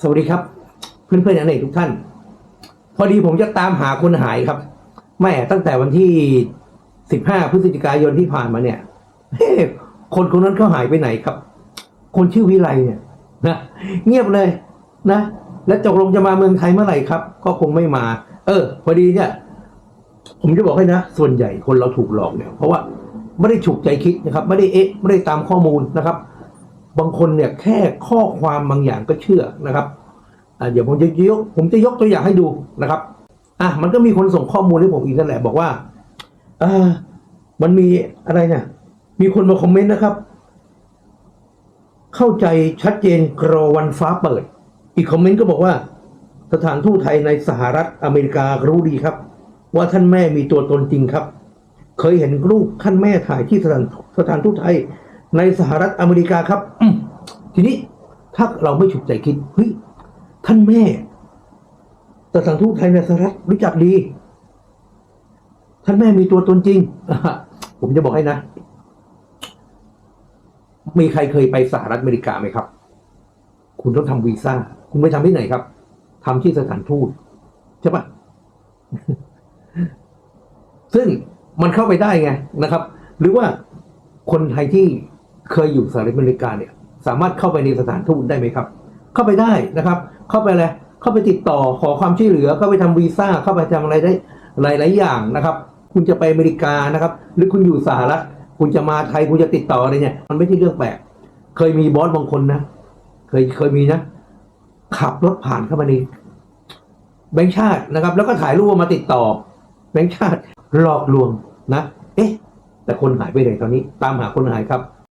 สวัสดีครับ เพื่อนเพื่อนๆนักเอกทุกท่าน พอดีผมจะตามหาคนหายครับแม่ตั้งแต่วันที่สิบห้าพฤศจิกายนที่ผ่านมาเนี่ยคนคนนั้นเขาหายไปไหนครับ คนชื่อวิไลเนี่ยนะเงียบเลยนะ แล้วตกลงจะมาเมืองไทยเมื่อไหร่ครับ ก็คงไม่มา เออ พอดีเนี่ย ผมจะบอกให้นะส่วนใหญ่คนเราถูกหลอกเนี่ย เพราะว่าไม่ได้ฉุกใจคิดนะครับ ไม่ได้เอ๊ะ ไม่ได้ตามข้อมูลนะครับ บางคนเนี่ยแค่ข้อความบางอย่างก็เชื่อนะครับเดี๋ยวผมจะยกผมจะยกตัวอย่างให้ดูนะครับอะมันก็มีคนส่งข้อมูลให้ผมอีกนั่นแหละ บอกว่าอ่ามันมีอะไรเนี่ยมีคนมาคอมเมนต์นะครับ เข้าใจชัดเจนกรอวันฟ้าเปิด อีกคอมเมนต์ก็บอกว่า สถานทูตไทยในสหรัฐอเมริการู้ดีครับ ว่าท่านแม่มีตัวตนจริงครับ เคยเห็นรูปท่านแม่ถ่ายที่สถานสถานทูตไทย ในสหรัฐอเมริกาครับอืมทีนี้ถ้าเราไม่ฉุกใจคิดเฮ้ยท่านแม่สถานทูตไทยในสหรัฐรู้จักดี ท่านแม่มีตัวตนจริงอะผมจะบอกให้นะ มีใครเคยไปสหรัฐอเมริกาไหมครับ คุณต้องทำวีซ่า คุณไปทำที่ไหนครับทำที่สถานทูตใช่ปะซึ่งมันเข้าไปได้ไงนะครับ หรือว่าคนไทยที่ เคยอยู่สหรัฐอเมริกาเนี่ยสามารถเข้าไปในสถานทูตได้ไหมครับ เข้าไปได้นะครับ เข้าไปเลยเข้าไปติดต่อขอความช่วยเหลือ เข้าไปทำวีซ่า เข้าไปทำอะไรได้หลาย ๆ อย่างนะครับ คุณจะไปอเมริกานะครับ หรือคุณอยู่สหรัฐ คุณจะมาไทย คุณจะติดต่ออะไรเนี่ย มันไม่ใช่เรื่องแปลก เคยมีบอสบางคนนะ เคย เคยมีนะ ขับรถผ่านเข้ามาในแบงค์ชาตินะครับ แล้วก็ถ่ายรูปมาติดต่อ แบงค์ชาติหลอกลวงนะ เอ๊ะ แต่คนหายไปไหนตอนนี้ ตามหาคนหายครับ